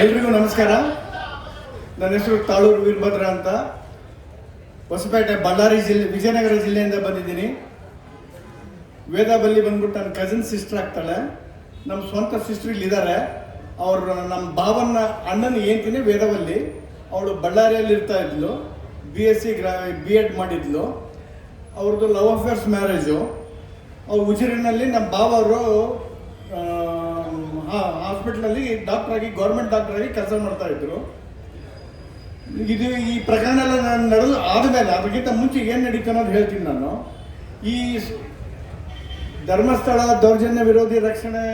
ಎಲ್ರಿಗೂ ನಮಸ್ಕಾರ. ನನ್ನ ಹೆಸರು ತಾಳೂರು ವೀರಭದ್ರ ಅಂತ. ಹೊಸಪೇಟೆ ಬಳ್ಳಾರಿ ಜಿಲ್ಲೆ, ವಿಜಯನಗರ ಜಿಲ್ಲೆಯಿಂದ ಬಂದಿದ್ದೀನಿ. ವೇದಾಬಲ್ಲಿ ಬಂದ್ಬಿಟ್ಟು ನನ್ನ ಕಸಿನ್ ಸಿಸ್ಟರ್ ಆಗ್ತಾಳೆ. ನಮ್ಮ ಸ್ವಂತ ಸಿಸ್ಟರ್ ಇಲ್ಲಿದ್ದಾರೆ. ಅವರು ನಮ್ಮ ಭಾವನ ಅಣ್ಣನ ಏನ್ತೀನಿ ವೇದವಲ್ಲಿ. ಅವಳು ಬಳ್ಳಾರಿಯಲ್ಲಿ ಇರ್ತಾ ಇದ್ಲು. ಬಿ ಎಸ್ ಸಿ ಗ್ರಾ ಬಿ ಎಡ್ ಮಾಡಿದ್ಲು. ಅವ್ರದ್ದು ಲವ್ ಅಫೇರ್ಸ್ ಮ್ಯಾರೇಜು ಅವ್ರು ಉಜಿರಿನಲ್ಲಿ ನಮ್ಮ ಭಾವರು ಹಾಸ್ಪಿಟ್ಲಲ್ಲಿ ಡಾಕ್ಟರ್ ಆಗಿ ಗೌರ್ಮೆಂಟ್ ಡಾಕ್ಟರ್ ಆಗಿ ಕೆಲಸ ಮಾಡ್ತಾ ಇದ್ರು. ಇದು ಈ ಪ್ರಕರಣ ಎಲ್ಲ ನಾನು ನಡೆದು ಆದಮೇಲೆ ಅದಕ್ಕಿಂತ ಮುಂಚೆ ಏನು ನಡೀತು ಅನ್ನೋದು ಹೇಳ್ತೀನಿ ನಾನು. ಈ ಧರ್ಮಸ್ಥಳ ದೌರ್ಜನ್ಯ ವಿರೋಧಿ ರಕ್ಷಣೆ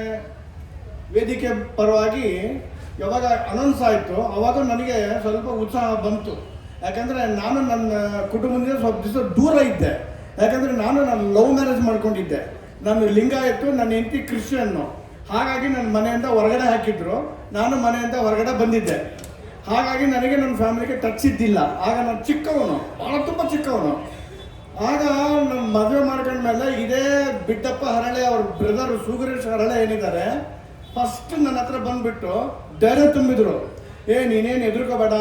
ವೇದಿಕೆ ಪರವಾಗಿ ಯಾವಾಗ ಅನೌನ್ಸ್ ಆಯಿತು, ಅವಾಗ ನನಗೆ ಸ್ವಲ್ಪ ಉತ್ಸಾಹ ಬಂತು. ಯಾಕಂದರೆ ನಾನು ನನ್ನ ಕುಟುಂಬದಿಂದ ಸ್ವಲ್ಪ ದಿವಸ ದೂರ ಇದ್ದೆ. ಯಾಕಂದರೆ ನಾನು ನಾನು ಲವ್ ಮ್ಯಾರೇಜ್ ಮಾಡ್ಕೊಂಡಿದ್ದೆ. ನಾನು ಲಿಂಗಾಯತ್ತು ನನ್ನ ಹೆಂಡತಿ ಕ್ರಿಶ್ಚಿಯನ್ನು ಹಾಗಾಗಿ ನನ್ನ ಮನೆಯಿಂದ ಹೊರಗಡೆ ಹಾಕಿದ್ರು. ನಾನು ಮನೆಯಿಂದ ಹೊರಗಡೆ ಬಂದಿದ್ದೆ. ಹಾಗಾಗಿ ನನಗೆ ನನ್ನ ಫ್ಯಾಮಿಲಿಗೆ ಟಚ್ ಇದ್ದಿಲ್ಲ. ಆಗ ನಾನು ಚಿಕ್ಕವನು. ಭಾಳ ತುಂಬ ಚಿಕ್ಕವನು. ಆಗ ನಮ್ಮ ಮದುವೆ ಮಾಡ್ಕೊಂಡ್ಮೇಲೆ ಇದೇ ಬಿಟ್ಟಪ್ಪ ಹರಳೆ ಅವ್ರ ಬ್ರದರ್ ಸುಗರೇಶ್ ಹರಳೆ ಏನಿದ್ದಾರೆ ಫಸ್ಟ್ ನನ್ನ ಹತ್ರ ಬಂದ್ಬಿಟ್ಟು ಧೈರ್ಯ ತುಂಬಿದ್ರು. ಏ, ನೀನೇನು ಎದುರ್ಕೋಬೇಡ.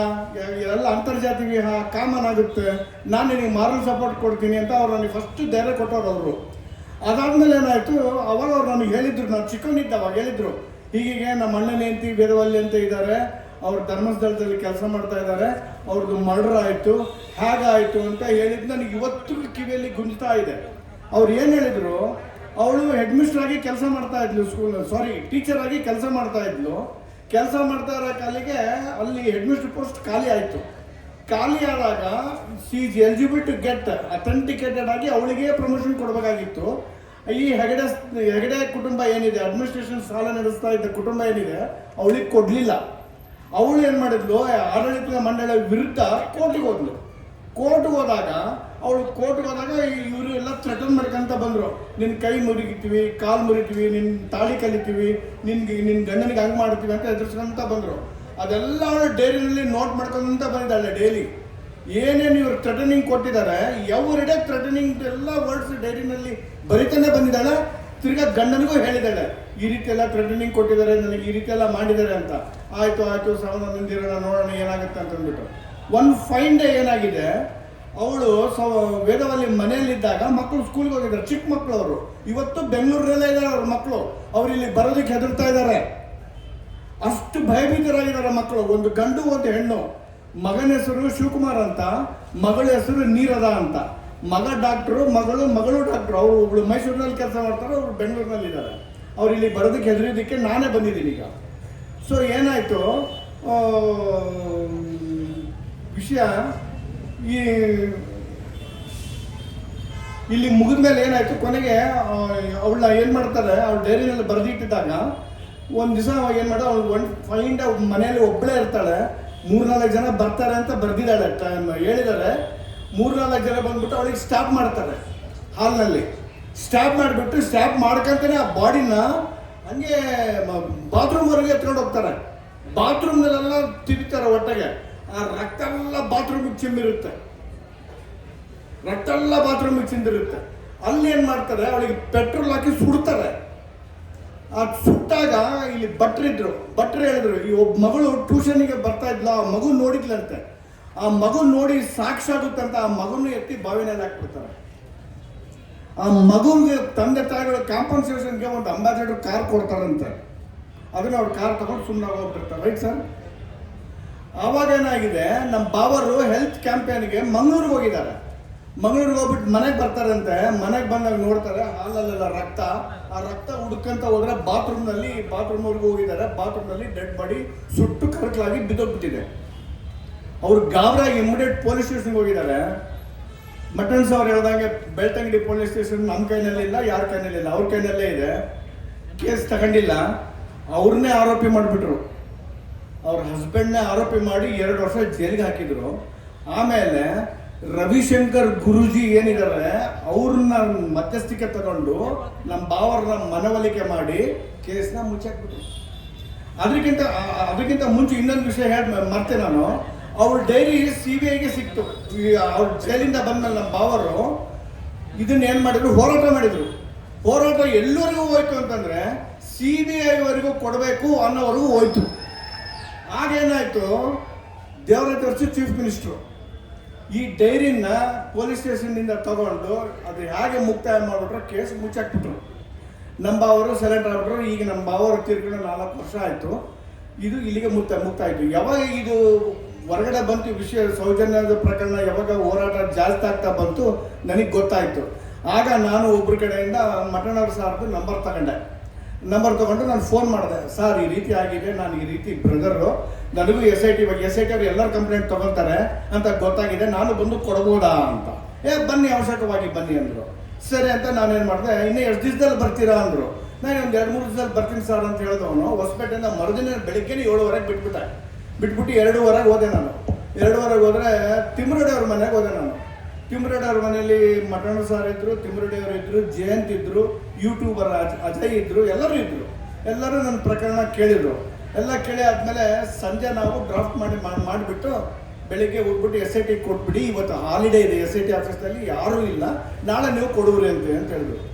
ಎಲ್ಲ ಅಂತರ್ಜಾತಿ ವಿವಾಹ ಕಾಮನ್ ಆಗುತ್ತೆ. ನಾನು ನಿನಗೆ ಮಾರಲ್ ಸಪೋರ್ಟ್ ಕೊಡ್ತೀನಿ ಅಂತ ಅವ್ರು ನನಗೆ ಫಸ್ಟ್ ಧೈರ್ಯ ಕೊಟ್ಟವ್ರು ಅವರು. ಅದಾದ್ಮೇಲೆ ಏನಾಯ್ತು ಅವಾಗ ಅವ್ರು ನನಗೆ ಹೇಳಿದ್ರು, ನಾನು ಚಿಕ್ಕವನಿದ್ದ ಅವಾಗ ಹೇಳಿದ್ರು. ಹೀಗೀಗೆ ನಮ್ಮ ಅಣ್ಣನ ಅಂತ ಬೇದವಲ್ಲಿ ಅಂತ ಇದ್ದಾರೆ. ಅವ್ರು ಧರ್ಮಸ್ಥಳದಲ್ಲಿ ಕೆಲಸ ಮಾಡ್ತಾ ಇದ್ದಾರೆ. ಅವ್ರದ್ದು ಮರ್ಡರ್ ಆಯಿತು. ಹೇಗಾಯಿತು ಅಂತ ಹೇಳಿದ್ದು ನನಗೆ ಇವತ್ತು ಕಿವಿಯಲ್ಲಿ ಗುಂಜ್ತಾ ಇದೆ. ಅವ್ರು ಏನು ಹೇಳಿದ್ರು, ಅವಳು ಹೆಡ್ ಮಿಸ್ಟರ್ ಆಗಿ ಕೆಲಸ ಮಾಡ್ತಾ ಇದ್ಲು ಸ್ಕೂಲ್ ಸಾರಿ ಟೀಚರ್ ಆಗಿ ಕೆಲಸ ಮಾಡ್ತಾ ಇದ್ಲು. ಕೆಲಸ ಮಾಡ್ತಾ ಇರೋ ಕಾಲಿಗೆ ಅಲ್ಲಿ ಹೆಡ್ ಮಿಸ್ಟರ್ ಪೋಸ್ಟ್ ಖಾಲಿ ಆಯಿತು. ಖಾಲಿ ಆದಾಗ she is eligible to get authenticated ಆಗಿ ಅವಳಿಗೆ ಪ್ರಮೋಷನ್ ಕೊಡಬೇಕಾಗಿತ್ತು. ಈ ಹೆಗಡೆ ಹೆಗಡೆ ಕುಟುಂಬ ಏನಿದೆ ಅಡ್ಮಿನಿಸ್ಟ್ರೇಷನ್ ಸಾಲ ನಡೆಸ್ತಾ ಇದ್ದ ಕುಟುಂಬ ಏನಿದೆ, ಅವಳಿಗೆ ಕೊಡಲಿಲ್ಲ. ಅವಳು ಏನು ಮಾಡಿದ್ಲು, ಆಡಳಿತದ ಮಂಡಳಿಯ ವಿರುದ್ಧ ಕೋರ್ಟಿಗೆ ಹೋದ್ಲು. ಕೋರ್ಟ್ಗೆ ಹೋದಾಗ, ಅವಳು ಕೋರ್ಟ್ಗೆ ಹೋದಾಗ ಇವರು ಎಲ್ಲ ಥ್ರೆಟನ್ ಮಾಡ್ಕೊಂತ ಬಂದರು. ನಿನ್ನ ಕೈ ಮುರಿಗಿತೀವಿ ಕಾಲು ಮುರಿತೀವಿ ನಿನ್ನ ತಾಳಿ ಕಲಿತೀವಿ, ನಿನ್ಗೆ ನಿನ್ನ ಗಂಡನಿಗೆ ಹಂಗೆ ಮಾಡ್ತೀವಿ ಅಂತ ಎದುರಿಸ್ಕೊಂತ ಬಂದರು. ಅದೆಲ್ಲ ಅವಳು ಡೈರಿನಲ್ಲಿ ನೋಟ್ ಮಾಡ್ಕೊಂತ ಬಂದಿದ್ದಾಳೆ ಡೈಲಿ ಏನೇನು ಇವ್ರು ಥ್ರೆಟನಿಂಗ್ ಕೊಟ್ಟಿದ್ದಾರೆ ಎವ್ರಿಡೇ ಥ್ರೆಟನಿಂಗ್ ಎಲ್ಲ ವರ್ಡ್ಸ್ ಡೈರಿನಲ್ಲಿ ಬರಿತಾನೆ ಬಂದಿದ್ದಾಳೆ, ತಿರ್ಗಾ ಗಂಡನಿಗೂ ಹೇಳಿದ್ದಾಳೆ, ಈ ರೀತಿ ಎಲ್ಲ ಥ್ರೆಟನಿಂಗ್ ಕೊಟ್ಟಿದ್ದಾರೆ, ನನಗೆ ಈ ರೀತಿ ಎಲ್ಲ ಮಾಡಿದ್ದಾರೆ ಅಂತ. ಆಯಿತು ಆಯಿತು ನಿಂದಿರೋಣ ನೋಡೋಣ ಏನಾಗುತ್ತೆ ಅಂತ ಅಂದ್ಬಿಟ್ಟು. ಒಂದು ಫೈನ್ ಡೇ ಏನಾಗಿದೆ, ಅವಳು ಸ, ವೇದವಲ್ಲಿ ಮನೆಯಲ್ಲಿದ್ದಾಗ ಮಕ್ಕಳು ಸ್ಕೂಲ್ಗೆ ಹೋಗಿದ್ದಾರೆ, ಚಿಕ್ಕ ಮಕ್ಕಳು ಅವರು. ಇವತ್ತು ಬೆಂಗಳೂರಲ್ಲೇ ಇದ್ದಾರೆ ಅವ್ರ ಮಕ್ಕಳು. ಅವ್ರು ಇಲ್ಲಿ ಬರೋದಕ್ಕೆ ಹೆದರ್ತಾ ಇದ್ದಾರೆ. ಅಷ್ಟು ಭಯಭೀತರಾಗಿದ್ದಾರೆ ಮಕ್ಕಳು. ಒಂದು ಗಂಡು, ಒಂದು ಹೆಣ್ಣು. ಮಗನ ಹೆಸರು ಶಿವಕುಮಾರ್ ಅಂತ, ಮಗಳ ಹೆಸರು ನೀರದ ಅಂತ. ಮಗ ಡಾಕ್ಟ್ರು, ಮಗಳು ಮಗಳು ಡಾಕ್ಟ್ರು. ಅವರು ಒಬ್ಳು ಮೈಸೂರಿನಲ್ಲಿ ಕೆಲಸ ಮಾಡ್ತಾರೆ, ಅವರು ಬೆಂಗಳೂರಿನಲ್ಲಿ ಇದ್ದಾರೆ. ಅವ್ರು ಇಲ್ಲಿ ಬರೋದಕ್ಕೆ ಹೆದರಿದ್ದಕ್ಕೆ ನಾನೇ ಬಂದಿದ್ದೀನಿ ಈಗ. ಸೊ ಏನಾಯಿತು? ವಿಷಯ ಈ ಇಲ್ಲಿ ಮುಗಿದ ಮೇಲೆ ಏನಾಯ್ತು? ಕೊನೆಗೆ ಅವಳ ಏನು ಮಾಡ್ತಾರೆ? ಅವ್ಳು ಡೈರಿನಲ್ಲಿ ಬರೆದಿಟ್ಟಿದ್ದಾಗ ಒಂದು ದಿವಸ ಅವಾಗ ಏನು ಮಾಡ ಅವ್ಳು ಒನ್ ಫೈಂಡ್ ಮನೆಯಲ್ಲಿ ಒಬ್ಬಳೇ ಇರ್ತಾಳೆ, ಮೂರ್ನಾಲ್ಕು ಜನ ಬರ್ತಾರೆ ಅಂತ ಬರ್ದಿದ್ದಾಳೆ ಟೈಮ್ ಹೇಳಿದ್ದಾರೆ ಮೂರ್ನಾಲ್ಕು ಜನ ಬಂದ್ಬಿಟ್ಟು ಅವಳಿಗೆ ಸ್ಟಾಪ್ ಮಾಡ್ತಾರೆ ಹಾಲ್ನಲ್ಲಿ. ಸ್ಟಾಪ್ ಮಾಡಿಬಿಟ್ಟು ಸ್ಟಾಪ್ ಮಾಡ್ಕೊಂತಾನೆ ಆ ಬಾಡಿನ ಹಂಗೆ ಬಾತ್ರೂಮ್ವರೆಗೆ ಎತ್ಕೊಂಡು ಹೋಗ್ತಾರೆ. ಬಾತ್ರೂಮ್ನಲ್ಲೆಲ್ಲ ತಿರುಗ್ತಾರೆ ಒಟ್ಟಿಗೆ. ಆ ರಕ್ತ ಎಲ್ಲ ಬಾತ್ರೂಮಿಗೆ ಚಿಮ್ಮಿರುತ್ತೆ. ರಕ್ತ ಎಲ್ಲ ಬಾತ್ರೂಮಿಗೆ ಚಿಂದಿರುತ್ತೆ ಅಲ್ಲಿ ಏನು ಮಾಡ್ತಾರೆ, ಅವಳಿಗೆ ಪೆಟ್ರೋಲ್ ಹಾಕಿ ಸುಡ್ತಾರೆ. ಆ ಸುಟ್ಟಾಗ ಇಲ್ಲಿ ಭಟ್ರಿದ್ರು ಭಟ್ರು ಹೇಳಿದ್ರು, ಈ ಒಬ್ಬ ಮಗಳು ಟ್ಯೂಷನ್ಗೆ ಬರ್ತಾ ಇದ್ಲ, ಆ ಮಗು ನೋಡಿದ್ಲಂತೆ. ಆ ಮಗು ನೋಡಿ ಸಾಕ್ಷಾಗುತ್ತಂತ ಆ ಮಗುನ ಎತ್ತಿ ಬಾವಿನಲ್ಲಿ ಹಾಕ್ಬಿಡ್ತಾರೆ. ಆ ಮಗುವಿಗೆ ತಂದೆ ತಾಯಿಗಳು ಕಾಂಪನ್ಸೇಷನ್ಗೆ ಒಂದು ಅಂಬಾಸಿಡರ್ ಕಾರ್ ಕೊಡ್ತಾರಂತೆ. ಅದನ್ನ ಅವ್ರು ಕಾರ್ ತಗೊಂಡು ಸುಮ್ಮನೆ ಹೋಗ್ಬಿಡ್ತಾರೆ. ರೈಟ್ ಸರ್ ಆವಾಗ ಏನಾಗಿದೆ ನಮ್ಮ ಬಾಬರು ಹೆಲ್ತ್ ಕ್ಯಾಂಪೇನ್ಗೆ ಮಂಗಳೂರಿಗೆ ಹೋಗಿದ್ದಾರೆ. ಮಂಗಳೂರಿಗೆ ಹೋಗ್ಬಿಟ್ಟು ಮನೆಗೆ ಬರ್ತಾರಂತೆ, ಮನೆಗೆ ಬಂದಾಗ ನೋಡ್ತಾರೆ, ಹಾಲಲ್ಲೆಲ್ಲ ರಕ್ತ. ಆ ರಕ್ತ ಹುಡ್ಕಂತ ಹೋದ್ರೆ ಬಾತ್ರೂಮ್ನಲ್ಲಿ ಬಾತ್ರೂಮ್ವರೆಗೂ ಹೋಗಿದ್ದಾರೆ, ಬಾತ್ರೂಮ್ನಲ್ಲಿ ಡೆಡ್ ಬಾಡಿ ಸುಟ್ಟು ಕರಕಲಾಗಿ ಬಿದ್ದೋಗ್ಬಿಟ್ಟಿದೆ. ಅವ್ರು ಗಾಬರ ಇಮಿಡಿಯೇಟ್ ಪೊಲೀಸ್ ಸ್ಟೇಷನ್ಗೆ ಹೋಗಿದ್ದಾರೆ. ಮಟನ್ ಅವ್ರು ಹೇಳ್ದಂಗೆ ಬೆಳ್ತಂಗಡಿ ಪೊಲೀಸ್ ಸ್ಟೇಷನ್ ನಮ್ಮ ಕೈನಲ್ಲೇ ಇಲ್ಲ, ಯಾರ ಕೈನಲ್ಲಿ ಇಲ್ಲ, ಅವ್ರ ಕೈನಲ್ಲೇ ಇದೆ. ಕೇಸ್ ತಗೊಂಡಿಲ್ಲ. ಅವ್ರನ್ನೇ ಆರೋಪಿ ಮಾಡಿಬಿಟ್ರು. ಅವ್ರ ಹಸ್ಬೆಂಡ್ನೇ ಆರೋಪಿ ಮಾಡಿ ಎರಡು ವರ್ಷ ಜೈಲಿಗೆ ಹಾಕಿದ್ರು. ಆಮೇಲೆ ರವಿಶಂಕರ್ ಗುರುಜಿ ಏನಿದ್ದಾರೆ, ಅವ್ರನ್ನ ಮಧ್ಯಸ್ಥಿಕೆ ತಗೊಂಡು ನಮ್ಮ ಬಾವರ್ನ ಮನವೊಲಿಕೆ ಮಾಡಿ ಕೇಸ್ನ ಮುಚ್ಚಾಕ್ಬಿಟ್ರು. ಅದಕ್ಕಿಂತ ಅದಕ್ಕಿಂತ ಮುಂಚೆ ಇನ್ನೊಂದು ವಿಷಯ ಹೇಳಿ, ಮರ್ತೆ ನಾನು. ಅವ್ರ ಡೈರಿ ಸಿ ಬಿ ಐಗೆ ಸಿಕ್ತು ಅವ್ರ ಜೈಲಿಂದ ಬಂದ್ಮೇಲೆ ನಮ್ಮ ಬಾವರು ಇದನ್ನ ಏನು ಮಾಡಿದ್ರು? ಹೋರಾಟ ಮಾಡಿದ್ರು. ಹೋರಾಟ ಎಲ್ಲರಿಗೂ ಹೋಯ್ತು ಅಂತಂದ್ರೆ ಸಿ ಬಿ ಐವರೆಗೂ ಕೊಡಬೇಕು ಅನ್ನೋವರೆಗೂ ಹೋಯ್ತು. ಆಗೇನಾಯ್ತು ದೇವರ ತೋರಿಸಿ ಚೀಫ್ ಮಿನಿಸ್ಟ್ರು ಈ ಡೈರಿನ ಪೊಲೀಸ್ ಸ್ಟೇಷನ್ನಿಂದ ತಗೊಂಡು ಅದು ಹೇಗೆ ಮುಕ್ತಾಯ ಮಾಡಿಬಿಟ್ರು ಕೇಸ್ ಮುಚ್ಚಾಕ್ಬಿಟ್ರು. ನಮ್ಮ ಬಾವರು ಸೆಲೆಕ್ಟ್ ಆಗ್ಬಿಟ್ರು, ಈಗ ನಮ್ಮ ಬಾವರು ತಿರ್ಕೊಂಡು ನಾಲ್ಕು ವರ್ಷ ಆಯಿತು. ಇದು ಇಲ್ಲಿಗೆ ಮುಕ್ತ ಮುಕ್ತ ಆಯಿತು ಯಾವಾಗ ಇದು ಹೊರಗಡೆ ಬಂತು ವಿಷಯ ಸೌಜನ್ಯದ ಪ್ರಕರಣ ಯಾವಾಗ ಹೋರಾಟ ಜಾಸ್ತಿ ಆಗ್ತಾ ಬಂತು, ನನಗೆ ಗೊತ್ತಾಯಿತು. ಆಗ ನಾನು ಒಬ್ಬರ ಕಡೆಯಿಂದ ಮಟನವ್ರ ಸಾರ್ದು ನಂಬರ್ ತಗೊಂಡೆ. ನಂಬರ್ ತಗೊಂಡು ನಾನು ಫೋನ್ ಮಾಡಿದೆ, ಸರ್, ಈ ರೀತಿ ಆಗಿದೆ, ನಾನು ಈ ರೀತಿ ಬ್ರದರು ನನಗೂ ಎಸ್ ಐ ಟಿ ಬಗ್ಗೆ ಎಸ್ ಐ ಟಿ ಅವ್ರು ಎಲ್ಲರೂ ಕಂಪ್ಲೇಂಟ್ ತಗೊಳ್ತಾರೆ ಅಂತ ಗೊತ್ತಾಗಿದೆ, ನಾನು ಬಂದು ಕೊಡ್ಬೋದಾ ಅಂತ. ಏ, ಬನ್ನಿ, ಅವಶ್ಯಕವಾಗಿ ಬನ್ನಿ, ಅಂದರು. ಸರಿ ಅಂತ ನಾನೇನು ಮಾಡಿದೆ, ಇನ್ನೂ ಎಷ್ಟು ದಿವಸದಲ್ಲಿ ಬರ್ತೀರಾ? ಅಂದರು. ನಾನು ಒಂದು ಎರಡು ಮೂರು ದಿವಸದಲ್ಲಿ ಬರ್ತೀನಿ ಸರ್ ಅಂತ ಹೇಳಿದವನು, ಹೊಸಪೇಟೆಯಿಂದ ಮರುದಿನ ಬೆಳಿಗ್ಗೆ ಏಳುವರೆಗೆ ಬಿಟ್ಬಿಟ್ಟೆ. ಬಿಟ್ಬಿಟ್ಟು ಎರಡೂವರೆಗೆ ಹೋದೆ ನಾನು. ಎರಡೂವರೆಗೆ ಹೋದರೆ ತಿಮ್ರಡಿ ಅವ್ರ ಮನೆಗೆ ಹೋದೆ ನಾನು. ತಿಮ್ರಡಿ ಅವ್ರ ಮನೆಯಲ್ಲಿ ಮಟನ್ ಸಾರ್ ಇದ್ರು ತಿಮ್ರಡಿ ಅವರು ಇದ್ರು, ಜಯಂತ್ ಇದ್ರು ಯೂಟ್ಯೂಬರ್ ಅಜ್- ಅಜಯ್ ಇದ್ರು, ಎಲ್ಲರೂ ಇದ್ದರು ಎಲ್ಲರೂ ನನ್ನ ಪ್ರಕರಣ ಕೇಳಿದ್ರು. ಎಲ್ಲ ಕೇಳಿ ಆದಮೇಲೆ ಸಂಜೆ ನಾವು ಡ್ರಾಫ್ಟ್ ಮಾಡಿ ಮಾಡ್- ಮಾಡಿಬಿಟ್ಟು ಬೆಳಿಗ್ಗೆ ಹೋಗ್ಬಿಟ್ಟು ಎಸ್ ಐ ಟಿ ಕೊಟ್ಬಿಡಿ, ಇವತ್ತು ಹಾಲಿಡೇ ಇದೆ ಎಸ್ ಐ ಟಿ ಆಫೀಸ್ನಲ್ಲಿ, ಯಾರೂ ಇಲ್ಲ. ನಾಳೆ ನೀವು ಕೊಡುವ್ರಿ ಅಂತ ಅಂತ ಹೇಳಿದ್ರು.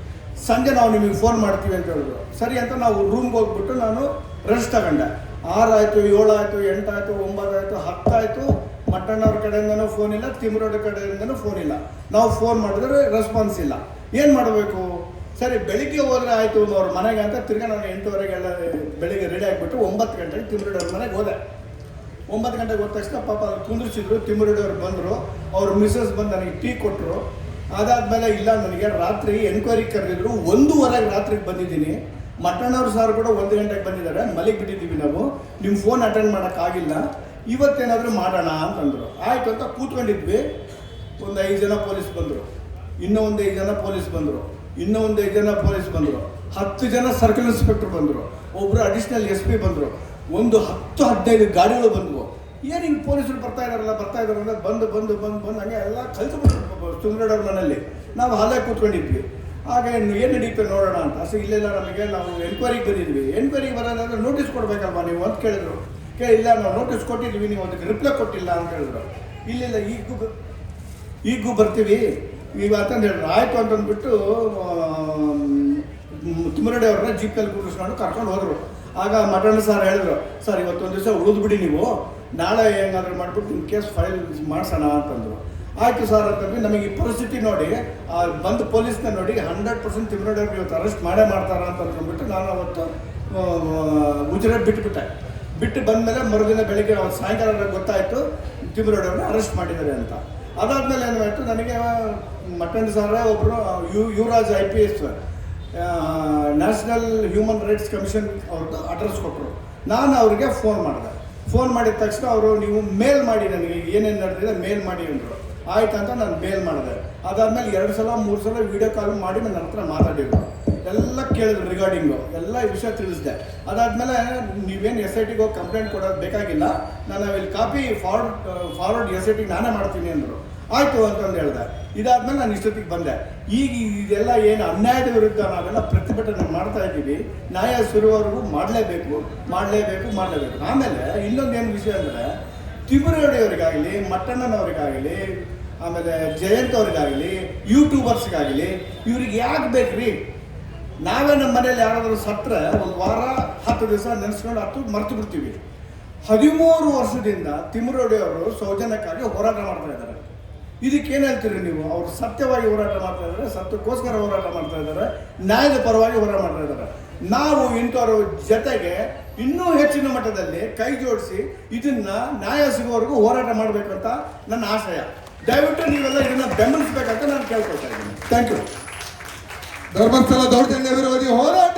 ಸಂಜೆ ನಾವು ನಿಮಗೆ ಫೋನ್ ಮಾಡ್ತೀವಿ ಅಂತ ಹೇಳಿದ್ರು. ಸರಿ ಅಂತ ನಾವು ರೂಮ್ಗೆ ಹೋಗ್ಬಿಟ್ಟು ನಾನು ರೆಸ್ಟ್ ತಗೊಂಡೆ. ಆರಾಯಿತು, ಏಳಾಯ್ತು, ಎಂಟಾಯ್ತು, ಒಂಬತ್ತಾಯ್ತು, ಹತ್ತಾಯ್ತು. ಮಟ್ಟಣ್ಣವ್ರ ಕಡೆಯಿಂದನೂ ಫೋನ್ ಇಲ್ಲ, ತಿಮ್ರೋಡ್ ಕಡೆಯಿಂದನೂ ಫೋನ್ ಇಲ್ಲ. ನಾವು ಫೋನ್ ಮಾಡಿದ್ರೆ ರೆಸ್ಪಾನ್ಸ್ ಇಲ್ಲ. ಏನು ಮಾಡಬೇಕು? ಸರಿ, ಬೆಳಿಗ್ಗೆ ಹೋದ್ರೆ ಆಯಿತು ಅವ್ರ ಮನೆಗೆ ಅಂತ ತಿರ್ಗಾ ನಾನು ಎಂಟುವರೆಗೆಲ್ಲ ಬೆಳಿಗ್ಗೆ ರೆಡಿ ಆಗಿಬಿಟ್ಟು ಒಂಬತ್ತು ಗಂಟೆಗೆ ತಿಮ್ರೋಡ್ ಅವ್ರ ಮನೆಗೆ ಹೋದೆ. ಒಂಬತ್ತು ಗಂಟೆಗೆ ಹೋದ ತಕ್ಷಣ ಪಾಪ ಅವ್ರು ಕುಂದಿರ್ಸಿದ್ರು ತಿಮ್ಮರೆಡ್ಡಿ ಅವ್ರು ಬಂದರು, ಅವ್ರ ಮಿಸ್ಸಸ್ ಬಂದು ನನಗೆ ಟೀ ಕೊಟ್ಟರು ಅದಾದಮೇಲೆ ಇಲ್ಲ ನನಗೆ ರಾತ್ರಿ ಎನ್ಕ್ವೈರಿ ಕರೆದಿದ್ರು, ಒಂದೂವರೆಗೆ ರಾತ್ರಿಗೆ ಬಂದಿದ್ದೀನಿ. ಮಟ್ಟಣ್ಣವ್ರ ಸಾರು ಕೂಡ ಒಂದು ಗಂಟೆಗೆ ಬಂದಿದ್ದಾರೆ, ಮಲಿಗೆ ಬಿಟ್ಟಿದ್ದೀವಿ ನಾವು. ನಿಮ್ಮ ಫೋನ್ ಅಟೆಂಡ್ ಮಾಡೋಕ್ಕಾಗಿಲ್ಲ ಇವತ್ತೇನಾದರೂ ಮಾಡೋಣ ಅಂತಂದರು. ಆಯಿತು ಅಂತ ಕೂತ್ಕೊಂಡಿದ್ವಿ. ಒಂದು ಐದು ಜನ ಪೊಲೀಸ್ ಬಂದರು. ಇನ್ನೂ ಒಂದು ಐದು ಜನ ಪೊಲೀಸ್ ಬಂದರು. ಇನ್ನೂ ಒಂದು ಐದು ಜನ ಪೊಲೀಸ್ ಬಂದರು. ಹತ್ತು ಜನ ಸರ್ಕಲ್ ಇನ್ಸ್ಪೆಕ್ಟರ್ ಬಂದರು. ಒಬ್ಬರು ಅಡಿಷನಲ್ ಎಸ್ ಪಿ ಬಂದರು. ಒಂದು ಹತ್ತು ಹದಿನೈದು ಗಾಡಿಗಳು ಬಂದವು. ಏನು ಹಿಂಗೆ ಪೊಲೀಸರು ಬರ್ತಾ ಇದಾರಲ್ಲ, ಬರ್ತಾ ಇದಾರೆ ಅಂದ್ರೆ ಬಂದು ಬಂದು ಬಂದು ಬಂದು ಹಂಗೆ ಎಲ್ಲ ಕಲ್ತ್ಬಿಟ್ಟು ಸುಂದರಡವ್ರ ಮನೆಯಲ್ಲಿ. ನಾವು ಹಾಲೇ ಕೂತ್ಕೊಂಡಿದ್ವಿ. ಆಗ ಏನು ನಡೀತು ನೋಡೋಣ ಅಂತ. ಅಷ್ಟು ಇಲ್ಲೆಲ್ಲ ನಮಗೆ ನಾವು ಎನ್ಕ್ವೈರಿಗೆ ಬಂದಿದ್ವಿ. ಎನ್ಕ್ವೈರಿಗೆ ಬರೋದಾದ್ರೆ ನೋಟಿಸ್ ಕೊಡಬೇಕಲ್ವಾ ನೀವು ಅಂತ ಕೇಳಿದ್ರು. ಕೇ ಇಲ್ಲ, ನಾವು ನೋಟಿಸ್ ಕೊಟ್ಟಿದ್ವಿ, ನೀವು ಅದಕ್ಕೆ ರಿಪ್ಲೈ ಕೊಟ್ಟಿಲ್ಲ ಅಂತ ಹೇಳಿದ್ರು. ಇಲ್ಲಿಲ್ಲ, ಈಗೂ ಈಗೂ ಬರ್ತೀವಿ. ಇವತ್ತಂತ ಹೇಳಿದ್ರು ಆಯಿತು ಅಂತಂದ್ಬಿಟ್ಟು ತುಮರಡಿ ಅವ್ರನ್ನ ಜೀಪಲ್ಲಿ ಕೂರಿಸ್ಕೊಂಡು ಕರ್ಕೊಂಡು ಹೋದರು. ಆಗ ಮಟನ್ ಸರ್ ಹೇಳಿದ್ರು ಸರ್ ಇವತ್ತೊಂದು ದಿವಸ ಉಳಿದ್ಬಿಡಿ ನೀವು. ನಾಳೆ ಹೆಂಗಾದ್ರೂ ಮಾಡಿಬಿಟ್ಟು ನಿಮ್ಮ ಕೇಸ್ ಫೈಲ್ ಮಾಡಿಸೋಣ ಅಂತಂದರು. ಆಯಿತು ಸರ್ ಅಂತಂದ್ರೆ ನಮಗೆ ಈ ಪರಿಸ್ಥಿತಿ ನೋಡಿ, ಆ ಬಂದು ಪೊಲೀಸ್ನ ನೋಡಿ ಹಂಡ್ರೆಡ್ ಪರ್ಸೆಂಟ್ ತಿಮ್ಮರಡಿ ಅವ್ರಿಗೆ ಇವತ್ತು ಅರೆಸ್ಟ್ ಮಾಡೇ ಮಾಡ್ತಾರ ಅಂತ ಅಂದ್ಬಿಟ್ಟು ನಾನು ಅವತ್ತು ಗುಜರಾತ್ ಬಿಟ್ಬಿಟ್ಟೆ. ಬಿಟ್ಟು ಬಂದಮೇಲೆ ಮರುದಿನ ಬೆಳಿಗ್ಗೆ ಅವತ್ತು ಸಾಯಂಕಾಲ ಗೊತ್ತಾಯಿತು ತಿಮ್ಮರಡಿ ಅವ್ರನ್ನ ಅರೆಸ್ಟ್ ಮಾಡಿದ್ದಾರೆ ಅಂತ. ಅದಾದಮೇಲೆ ಏನಾಯಿತು, ನನಗೆ ಮಟನ್ ಸರ್ ಒಬ್ಬರು you, Yuvraj I P S national human rights commission ಅವ್ರದ್ದು ಅಡ್ರೆಸ್ ಕೊಟ್ಟರು ನಾನು ಅವರಿಗೆ ಫೋನ್ ಮಾಡಿದೆ. ಫೋನ್ ಮಾಡಿದ ತಕ್ಷಣ ಅವರು, ನೀವು ಮೇಲ್ ಮಾಡಿ ನನಗೆ, ಏನೇನು ನಡೆದಿದೆ ಮೇಲ್ ಮಾಡಿ ಅಂದರು. ಆಯ್ತು ಅಂತ ನಾನು ಮೇಲ್ ಮಾಡಿದೆ. ಅದಾದಮೇಲೆ ಎರಡು ಸಲ, ಮೂರು ಸಲ ವೀಡಿಯೋ ಕಾಲ್ ಮಾಡಿ ನನ್ನ ಹತ್ರ ಮಾತಾಡಿದ್ರು. ಎಲ್ಲ ಕೇಳಿದ್ರು ರಿಗಾರ್ಡಿಂಗು ಎಲ್ಲ ವಿಷಯ ತಿಳಿಸಿದೆ. ಅದಾದಮೇಲೆ ನೀವೇನು ಎಸ್ ಐ ಟಿಗೆ ಹೋಗಿ ಕಂಪ್ಲೇಂಟ್ ಕೊಡೋದು ಬೇಕಾಗಿಲ್ಲ. ನಾನು ಇಲ್ಲಿ copy forward forward S I ಟಿಗೆ ನಾನೇ ಮಾಡ್ತೀನಿ ಅಂದರು. ಆಯಿತು ಅಂತಂದು ಹೇಳಿದೆ. ಇದಾದ್ಮೇಲೆ ನಾನು ಇಷ್ಟೊತ್ತಿಗೆ ಬಂದೆ. ಈಗ ಇದೆಲ್ಲ ಏನು ಅನ್ಯಾಯದ ವಿರುದ್ಧ ನಾವೆಲ್ಲ ಪ್ರತಿಭಟನೆ ಮಾಡ್ತಾ ಇದ್ದೀವಿ. ನ್ಯಾಯ ಸುರುವವರೆಗೂ ಮಾಡಲೇಬೇಕು ಮಾಡಲೇಬೇಕು ಮಾಡಲೇಬೇಕು. ಆಮೇಲೆ ಇನ್ನೊಂದು ಏನು ವಿಷಯ ಅಂದರೆ ತಿಮುರಗಡೆಯವರಿಗಾಗಲಿ ಮಟ್ಟಣ್ಣನವರಿಗಾಗಲಿ, ಆಮೇಲೆ ಜಯಂತ್ ಅವ್ರಿಗಾಗಲಿ ಯೂಟ್ಯೂಬರ್ಸ್ಗಾಗಲಿ ಇವ್ರಿಗೆ ಯಾಕೆ ಬೇಕ್ರಿ? ನಾವೇ ನಮ್ಮ ಮನೇಲಿ ಯಾರಾದರೂ ಸತ್ತರೆ, ಒಂದು ವಾರ, ಹತ್ತು ದಿವಸ ನೆನೆಸ್ಕೊಂಡು ಹತ್ತು ಮರ್ತು ಬಿಡ್ತೀವಿ. ಹದಿಮೂರು ವರ್ಷದಿಂದ ತಿಮ್ಮರೋಡಿ ಅವರು ಸೌಜನ್ಯಕ್ಕಾಗಿ ಹೋರಾಟ ಮಾಡ್ತಾ ಇದ್ದಾರೆ. ಇದಕ್ಕೆ ಏನು ಹೇಳ್ತೀರಿ ನೀವು? ಅವರು ಸತ್ಯವಾಗಿ ಹೋರಾಟ ಮಾಡ್ತಾ ಇದ್ದಾರೆ, ಸತ್ಯಕ್ಕೋಸ್ಕರ ಹೋರಾಟ ಮಾಡ್ತಾ ಇದ್ದಾರೆ, ನ್ಯಾಯದ ಪರವಾಗಿ ಹೋರಾಟ ಮಾಡ್ತಾ ಇದ್ದಾರೆ. ನಾವು ಇಂಥವ್ರ ಜೊತೆಗೆ ಇನ್ನೂ ಹೆಚ್ಚಿನ ಮಟ್ಟದಲ್ಲಿ ಕೈ ಜೋಡಿಸಿ ಇದನ್ನ ನ್ಯಾಯ ಸಿಗುವವರೆಗೂ ಹೋರಾಟ ಮಾಡಬೇಕಂತ ನನ್ನ ಆಶಯ. ದಯವಿಟ್ಟು ನೀವೆಲ್ಲ ಇದನ್ನ ಬೆಂಬಲಿಸಬೇಕಂತ ನಾನು ಕೇಳ್ಕೊಳ್ತಾ ಇದ್ದೀನಿ. ಥ್ಯಾಂಕ್ ಯು ಧರ್ಮಸ್ಥಳ ದೌರ್ಜನ್ಯ ವಿರೋಧಿ ಹೋರಾಟ